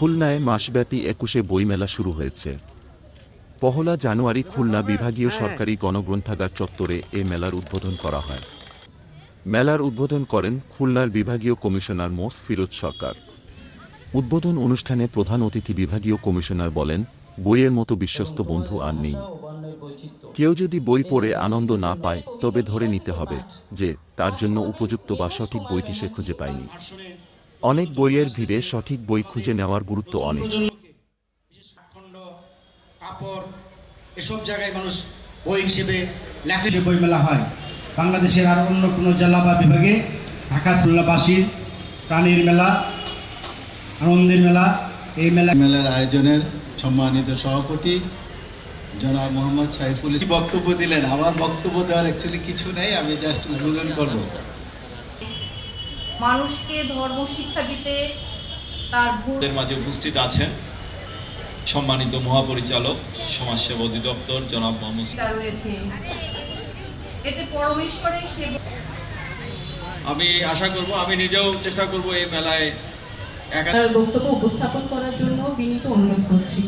খুলনায় মাসব্যাপী একুশে বইমেলা শুরু হয়েছে। পহলা জানুয়ারি খুলনা বিভাগীয় সরকারি গণগ্রন্থাগার চত্বরে এ মেলার উদ্বোধন করা হয়। মেলার উদ্বোধন করেন খুলনার বিভাগীয় কমিশনার মোস ফিরোজ সরকার। উদ্বোধন অনুষ্ঠানে প্রধান অতিথি বিভাগীয় কমিশনার বলেন বইয়ের মতো বিশ্বস্ত বন্ধু আর নেই। কেউ যদি বই পড়ে আনন্দ না পায় তবে ধরে নিতে হবে যে তার জন্য উপযুক্ত বা সঠিক বইটি সে খুঁজে পায়নি। অনেক বইয়ের ভিড়ে সঠিক বই খুঁজে নেওয়ার গুরুত্ব অনেক। প্রজন্মকে বিশেষ খণ্ড কাপড় এসব জায়গায় মানুষ বই হিসেবে লেখা বই মেলা হয়। বাংলাদেশের আর অন্য কোনো জেলা বা বিভাগে ঢাকা খুলনাবাসীর প্রাণীর মেলা আনন্দের মেলা এই মেলা মেলার আয়োজনের সম্মানিত সভাপতি জনাব মোহাম্মদ সাইফুল বক্তব্য দিলেন। আমার বক্তব্য দেওয়ার অ্যাকচুয়ালি কিছু নেই আমি জাস্ট উদ্বোধন করব। মানুষকে ধর্ম শিক্ষা দিতে তার মাঝে উপস্থিত আছেন সম্মানিত মহাপরিচালক সমাজসেবা অধিদপ্তর জনাব মোহাম্মদ রয়েছে। এতে পরমেশ্বরের সেবা আমি আশা করব আমি নিজেও চেষ্টা করব এই মেলায় একা বক্তব্য উপস্থাপন করার জন্য বিনীত অনুরোধ করছি।